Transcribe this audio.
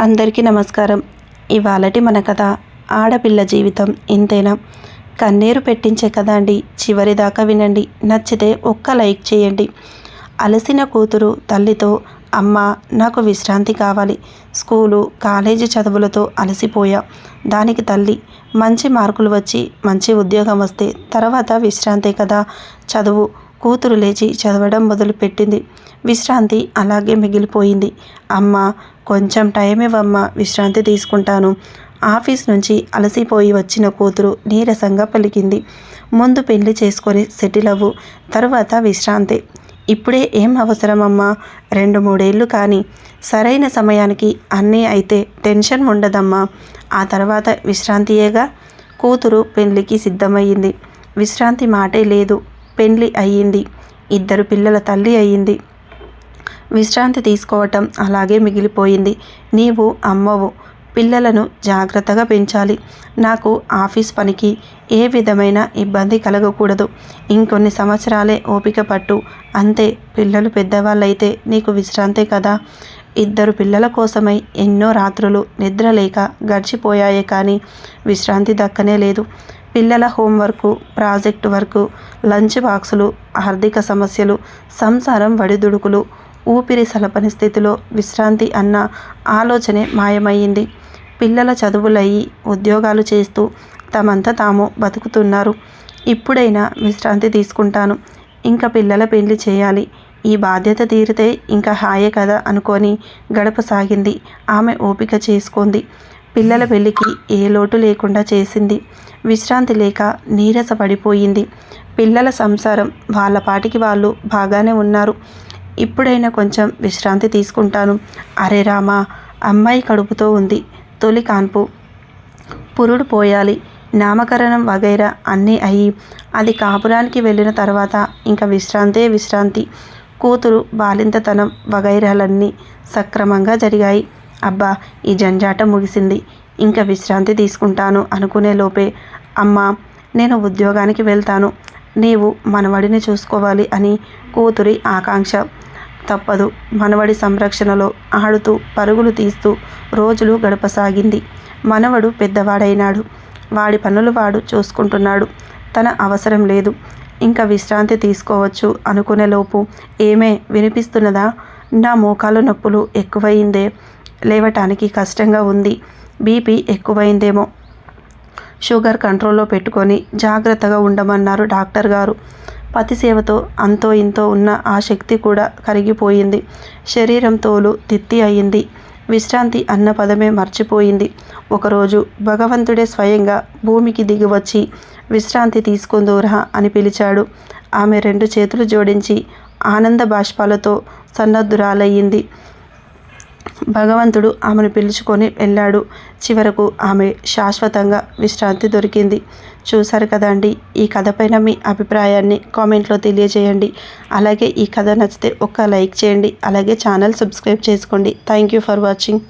అందరికీ నమస్కారం. ఇవాళటి మన కథ ఆడపిల్ల జీవితం ఇంతేనా కన్నీరు పెట్టించే కథ అండి. చివరి దాకా వినండి. నచ్చితే ఒక్క లైక్ చేయండి. అలసిన కూతురు తల్లితో అమ్మ నాకు విశ్రాంతి కావాలి. స్కూలు కాలేజీ చదువులతో అలసిపోయా. దానికి తల్లి మంచి మార్కులు వచ్చి మంచి ఉద్యోగం వస్తే తర్వాత విశ్రాంతే కదా. చదువు. కూతురు లేచి చదవడం మొదలుపెట్టింది. విశ్రాంతి అలాగే మిగిలిపోయింది. అమ్మ కొంచెం టైం ఇవ్వమ్మ విశ్రాంతి తీసుకుంటాను. ఆఫీస్ నుంచి అలసిపోయి వచ్చిన కూతురు నీరసంగా పలికింది. ముందు పెళ్ళి చేసుకొని సెటిల్ అవ్వు తరువాత విశ్రాంతి. ఇప్పుడే ఏం అవసరమమ్మా? రెండు మూడేళ్ళు కానీ సరైన సమయానికి అన్నీ అయితే టెన్షన్ ఉండదమ్మా. ఆ తర్వాత విశ్రాంతియేగా? కూతురు పెళ్ళికి సిద్ధమయ్యింది. విశ్రాంతి మాటే లేదు. పెళ్ళి అయ్యింది. ఇద్దరు పిల్లల తల్లి అయ్యింది. విశ్రాంతి తీసుకోవటం అలాగే మిగిలిపోయింది. నీవు అమ్మవు పిల్లలను జాగ్రత్తగా పెంచాలి. నాకు ఆఫీస్ పనికి ఏ విధమైన ఇబ్బంది కలగకూడదు. ఇంకొన్ని సంవత్సరాలే ఓపిక పట్టు. అంతే పిల్లలు పెద్దవాళ్ళైతే నీకు విశ్రాంతే కదా. ఇద్దరు పిల్లల కోసమై ఎన్నో రాత్రులు నిద్రలేక గడిచిపోయాయే కానీ విశ్రాంతి దక్కనే లేదు. పిల్లల హోంవర్కు ప్రాజెక్టు వర్కు లంచ్ బాక్సులు ఆర్థిక సమస్యలు సంసారం వడిదుడుకులు ఊపిరి సలపని స్థితిలో విశ్రాంతి అన్న ఆలోచనే మాయమయ్యింది. పిల్లల చదువులయ్యి ఉద్యోగాలు చేస్తూ తమంతా తాము బతుకుతున్నారు. ఇప్పుడైనా విశ్రాంతి తీసుకుంటాను. ఇంకా పిల్లల పెళ్ళి చేయాలి. ఈ బాధ్యత తీరితే ఇంకా హాయే కదా అనుకొని గడపసాగింది ఆమె ఓపిక చేసుకుంది. పిల్లల పెళ్ళికి ఏ లోటు లేకుండా చేసింది. విశ్రాంతి లేక నీరస పడిపోయింది పిల్లల సంసారం వాళ్ళ పాటికి వాళ్ళు బాగానే ఉన్నారు. ఇప్పుడైనా కొంచెం విశ్రాంతి తీసుకుంటాను. అరే రామా అమ్మాయి కడుపుతో ఉంది. తొలి కాన్పు. పురుడు పోయాలి. నామకరణం వగైరా అన్నీ అయ్యి. అది కాపురానికి వెళ్ళిన తర్వాత ఇంకా విశ్రాంతే విశ్రాంతి. కూతురు బాలింతతనం వగైరాలన్నీ సక్రమంగా జరిగాయి. అబ్బా ఈ జంజాట ముగిసింది. ఇంకా విశ్రాంతి తీసుకుంటాను అనుకునే లోపే అమ్మా నేను ఉద్యోగానికి వెళ్తాను. నీవు మనవడిని చూసుకోవాలి అని కూతురి ఆకాంక్ష. తప్పదు. మనవడి సంరక్షణలో ఆడుతూ పరుగులు తీస్తూ రోజులు గడపసాగింది. మనవడు పెద్దవాడైనాడు. వాడి పనులు వాడు చూసుకుంటున్నాడు. తన అవసరం లేదు. ఇంకా విశ్రాంతి తీసుకోవచ్చు అనుకునేలోపు ఏమే వినిపిస్తున్నదా? నా మోకాలు నొప్పులు ఎక్కువయిందే. లేవటానికి కష్టంగా ఉంది. బీపీ ఎక్కువైందేమో షుగర్ కంట్రోల్లో పెట్టుకొని జాగ్రత్తగా ఉండమన్నారు డాక్టర్ గారు పతిసేవతో అంతో ఇంతో ఉన్న ఆ శక్తి కూడా కరిగిపోయింది. శరీరం తోలు తిత్తి అయింది. విశ్రాంతి అన్న పదమే మర్చిపోయింది. ఒకరోజు భగవంతుడే స్వయంగా భూమికి దిగివచ్చి విశ్రాంతి తీసుకుందూరా అని పిలిచాడు. ఆమె రెండు చేతులు జోడించి ఆనంద బాష్పాలతో సన్నద్ధురాలయ్యింది. భగవంతుడు ఆమెను పిలుచుకొని వెళ్ళాడు. చివరకు ఆమె శాశ్వతంగా విశ్రాంతి దొరికింది. చూశారు కదండి ఈ కథపైన మీ అభిప్రాయాన్ని కామెంట్లో తెలియజేయండి. అలాగే ఈ కథ నచ్చితే ఒక్క లైక్ చేయండి. అలాగే ఛానల్ సబ్స్క్రైబ్ చేసుకోండి. Thank you for watching.